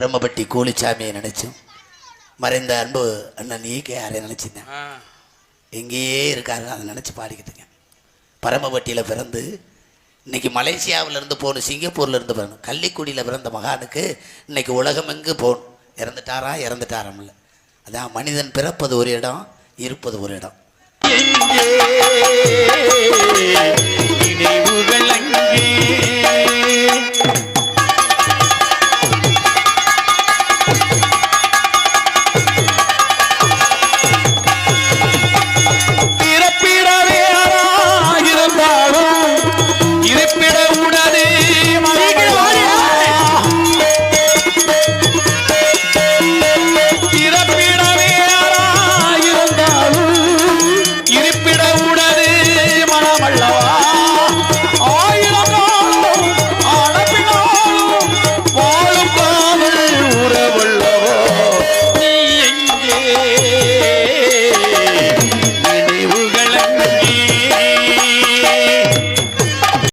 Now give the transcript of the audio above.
பிரம்மபட்டி கூலிச்சாமியை நினைச்சோம் மறைந்த அன்பு அண்ணன் ஈகே யாரையும் நினைச்சிருந்தேன். எங்கேயே இருக்காரு அதை நினச்சி பாடிக்கிட்டுங்க பரமபட்டியில் பிறந்து இன்னைக்கு மலேசியாவுல இருந்து போகணும் சிங்கப்பூர்லேருந்து இருந்து கள்ளிக்குடியில் பிறந்த மகானுக்கு இன்னைக்கு உலகம் எங்கு போகணும்? இறந்துட்டாரா இறந்துட்டாராமில்ல அதான் மனிதன் பிறப்பது ஒரு இடம் இருப்பது ஒரு இடம்.